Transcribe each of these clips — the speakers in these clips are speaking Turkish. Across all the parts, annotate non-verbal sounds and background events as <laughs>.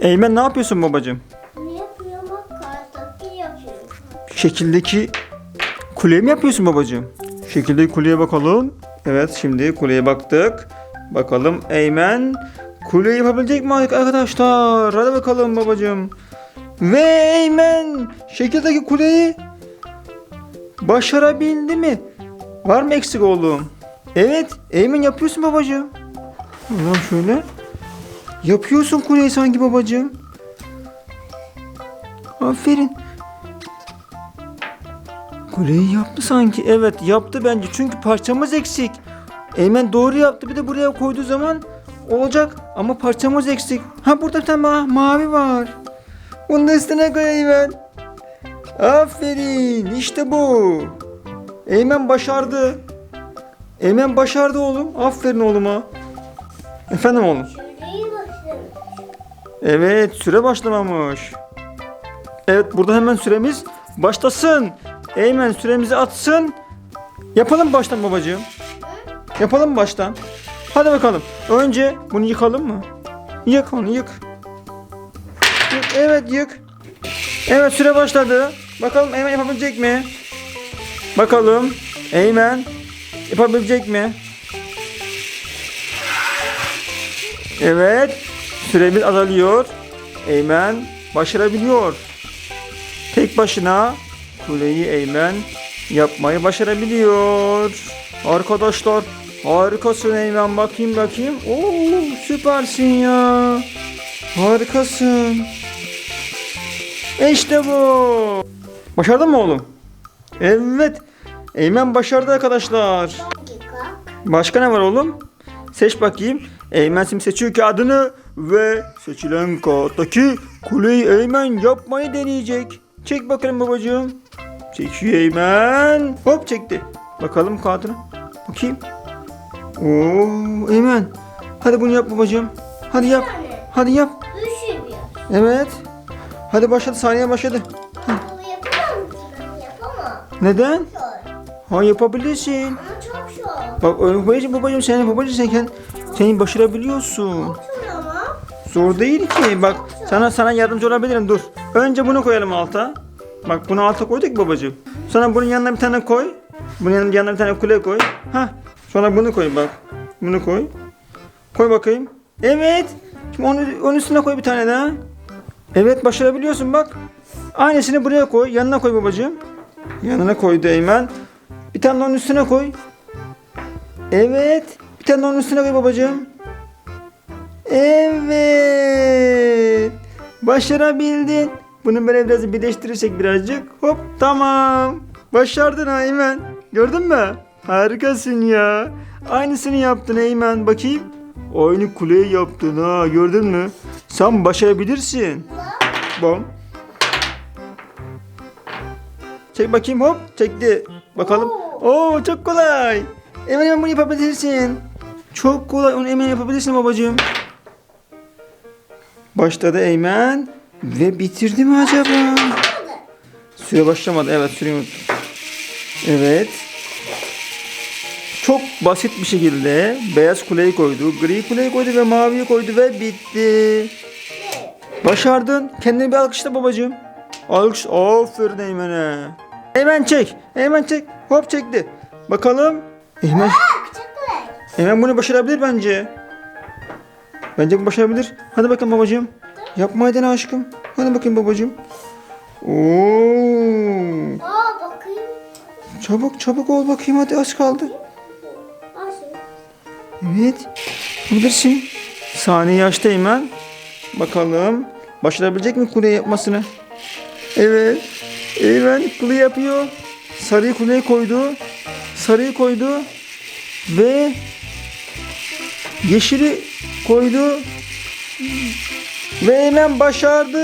Eymen ne yapıyorsun babacığım? Ne yapıyorum kartaki yapıyorum. Şekildeki kuleye mi yapıyorsun babacığım? Şekildeki kuleye bakalım. Evet şimdi kuleye baktık. Bakalım Eymen kuleyi yapabilecek mi arkadaşlar? Hadi bakalım babacığım. Ve Eymen şekildeki kuleyi başarabildi mi? Var mı eksik oğlum? Evet Eymen yapıyorsun babacığım. Ulan şöyle. Yapıyorsun kuleyi sanki babacığım. Aferin. Kuleyi yaptı sanki. Evet yaptı bence. Çünkü parçamız eksik. Eymen doğru yaptı. Bir de buraya koyduğu zaman olacak. Ama parçamız eksik. Ha burada bir tane ma- mavi var. Bunu da üstüne koy Eymen. Aferin. İşte bu. Eymen başardı. Eymen başardı oğlum. Aferin oğluma. Efendim oğlum. Evet süre başlamamış. Evet burada hemen süremiz başlasın. Eymen süremizi atsın. Yapalım baştan babacığım. Yapalım baştan. Hadi bakalım. Önce bunu yıkalım mı? Yık onu yık. Yık, Evet yık. Evet süre başladı. Bakalım Eymen yapabilecek mi? Bakalım. Eymen yapabilecek mi? Evet. Süremiz azalıyor. Eymen başarabiliyor. Tek başına kuleyi Eymen yapmayı başarabiliyor. Arkadaşlar harikasın Eymen bakayım bakayım. Oo süpersin ya. Harikasın. İşte bu. Başardın mı oğlum? Evet. Eymen başardı arkadaşlar. Başka ne var oğlum? Seç bakayım. Eymen şimdi seçiyor kağıdını ve seçilen kağıttaki kuleyi Eymen yapmayı deneyecek. Çek bakalım babacığım. Çekiyor Eymen. Hop çekti. Bakalım kağıdına. Bakayım. Oo Eymen. Hadi bunu yap babacığım. Hadi yap. Hadi yap. Düşürüyor. Evet. Hadi başladı. Saniye başladı. Neden? Zor. Ha yapabilirsin. Ama çok zor. Bak babacığım babacığım sen yapabilirsin. Sen, sen başarabiliyorsun. Çok zor ama. Zor değil ki. Bak sana sana yardımcı olabilirim. Dur. Önce bunu koyalım alta. Bak bunu alta koyduk babacığım. Sonra bunun yanına bir tane koy. Bunun yanına, yanına bir tane kule koy. Ha. Sonra bunu koy bak. Bunu koy. Koy bakayım. Evet. Şimdi onu, onun üstüne koy bir tane daha. Evet başarabiliyorsun bak. Aynısını buraya koy. Yanına koy babacığım. Yanına koy Eymen. Bir tane de onun üstüne koy. Evet. Bir tane de onun üstüne koy babacığım. Evet. Başarabildin. Bunu böyle biraz birleştirirsek birazcık. Hop tamam. Başardın ha Eymen. Gördün mü? Harikasın ya. Aynısını yaptın Eymen. Bakayım. Aynı kuleyi yaptın ha. Gördün mü? Sen başarabilirsin. Bom. Çek bakayım hop. Çekti. Bakalım. Oo çok kolay. Hemen hemen bunu yapabilirsin. Çok kolay. Onu hemen yapabilirsin babacığım. Başladı Eymen. Ve bitirdi mi acaba? Süre başlamadı. Evet süreyi unuttum. Evet. Çok basit bir şekilde beyaz kuleyi koydu, gri kuleyi koydu ve maviyi koydu ve bitti. Başardın. Kendine bir alkışla babacığım. Alkış. Aferin Eymen'e. Eymen çek. Eymen çek. Hop çekti. Bakalım. Eymen. Eymen bunu başarabilir bence. Bence bu başarabilir. Hadi bakın babacığım. Yapmaya dene aşkım. Hadi bakayım babacığım. Oo. Aa bakayım. Çabuk çabuk ol bakayım hadi az kaldı. Evet. Bilirsin. Saniye açtı Eymen. Bakalım. Başarabilecek mi kule yapmasını? Evet. Eymen kule yapıyor. Sarıyı kuleye koydu. Sarıyı koydu. Ve yeşili koydu. Ve Eymen başardı.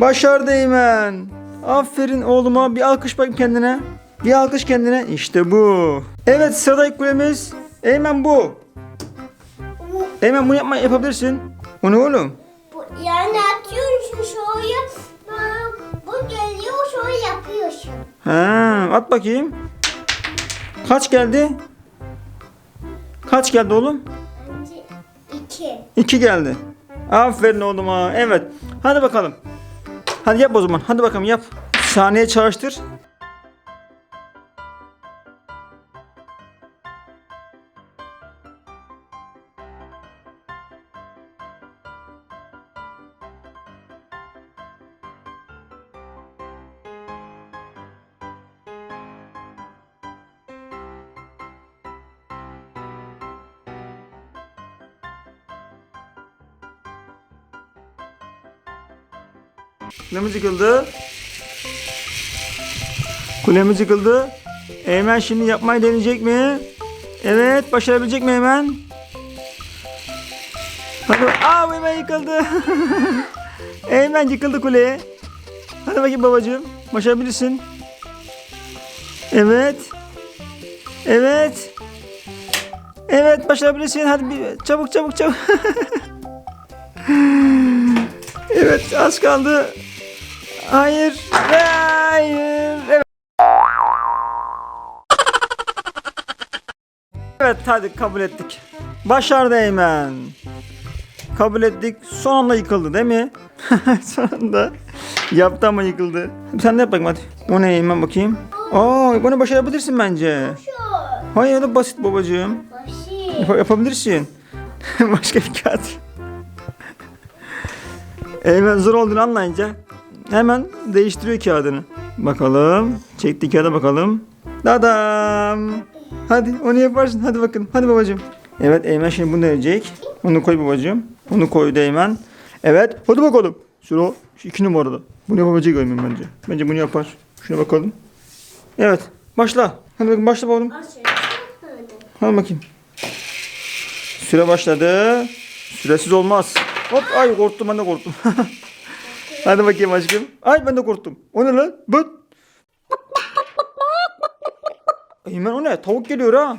Başardı Eymen. Aferin oğluma. Bir alkış bakayım kendine. Bir alkış kendine. İşte bu. Evet sıradaki kulemiz. Eymen bu. Eymen bunu yapma, yapabilirsin. O ne oğlum? bu, yani Ha, at bakayım. Kaç geldi? Kaç geldi oğlum? Bence iki. 2 geldi. Aferin oğluma. Evet. Hadi bakalım. Hadi yap o zaman. Hadi bakalım yap. Saniye çalıştır. Kulemiz yıkıldı. Kulemiz yıkıldı. Eymen şimdi yapmayı deneyecek mi? Evet, başarabilecek mi Eymen? Hadi. Aa, Eymen yıkıldı. <laughs> Eymen yıkıldı kuleye. Hadi bakayım babacığım. Başarabilirsin. Evet. Evet. Evet, başarabilirsin. Hadi bir, çabuk çabuk çabuk. <laughs> Evet az kaldı. Hayır. Hayır. Evet. Evet hadi kabul ettik. Başardı Eymen. Kabul ettik. Son anda yıkıldı değil mi? <laughs> Son anda. Yaptı ama yıkıldı. Sen de yap bakayım hadi. O ne Eymen bakayım. Aa bunu başarabilirsin bence. Hayır öyle basit babacığım. Başı. Yap- yapabilirsin. <laughs> Başka bir kağıt. Eymen zor olduğunu anlayınca hemen değiştiriyor kağıdını. Bakalım. Çekti kağıda bakalım. Dadam. Hadi onu yaparsın. Hadi bakın. Hadi babacığım. Evet Eymen şimdi bunu deneyecek. Onu koy babacığım. Onu koydu Eymen. Evet. Hadi bakalım. Sıra şu iki numarada. Bunu yapabilecek Eymen bence. Bence bunu yapar. Şuna bakalım. Evet. Başla. Hadi bakın başla bakalım. Aşırı. Hadi bakayım. Süre başladı. Süresiz olmaz. Hop ay korktum ben de korktum. <laughs> Hadi bakayım aşkım. Ay ben de korktum. O ne lan? Bıt. Eymen o ne? Tavuk geliyor ha.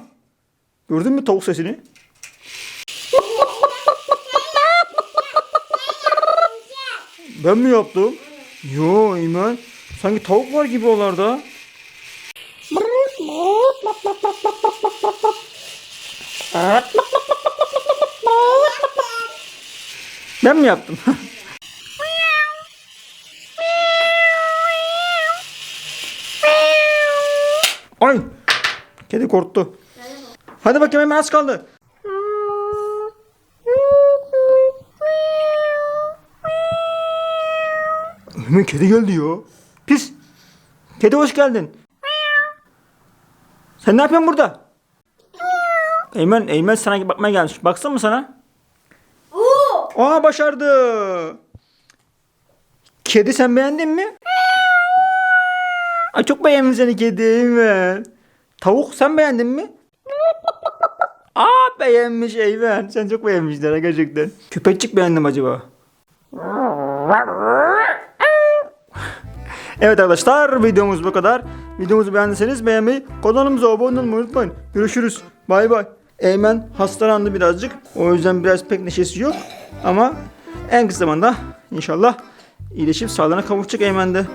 Gördün mü tavuk sesini? Ben mi yaptım? Yo Eymen. Sanki tavuk var gibi oralarda. Ben mi yaptım? <laughs> Ay! Kedi korktu. Hadi bakayım hemen az kaldı. Hemen kedi geldi ya. Pis. Kedi hoş geldin. Sen ne yapıyorsun burada? Eymen, Eymen sana bakmaya gelmiş. Baksın mı sana? Aa başardı. Kedi sen beğendin mi? Ay çok beğendim seni kedi Eymen. Tavuk sen beğendin mi? <laughs> Aa beğenmiş Eymen. Sen çok beğenmişler gerçekten. Köpekçik beğendim acaba. <laughs> Evet arkadaşlar videomuz bu kadar. Videomuzu beğendiyseniz beğenmeyi, kanalımıza abone olmayı unutmayın. Görüşürüz. Bay bay. Eymen hastalandı birazcık. O yüzden biraz pek neşesi yok. Ama en kısa zamanda inşallah iyileşip sağlığına kavuşacak Eymen de.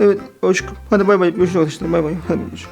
Evet aşkım. Hadi bay bay. Görüşürüz arkadaşlar. Bay bay. Hadi görüşürüz.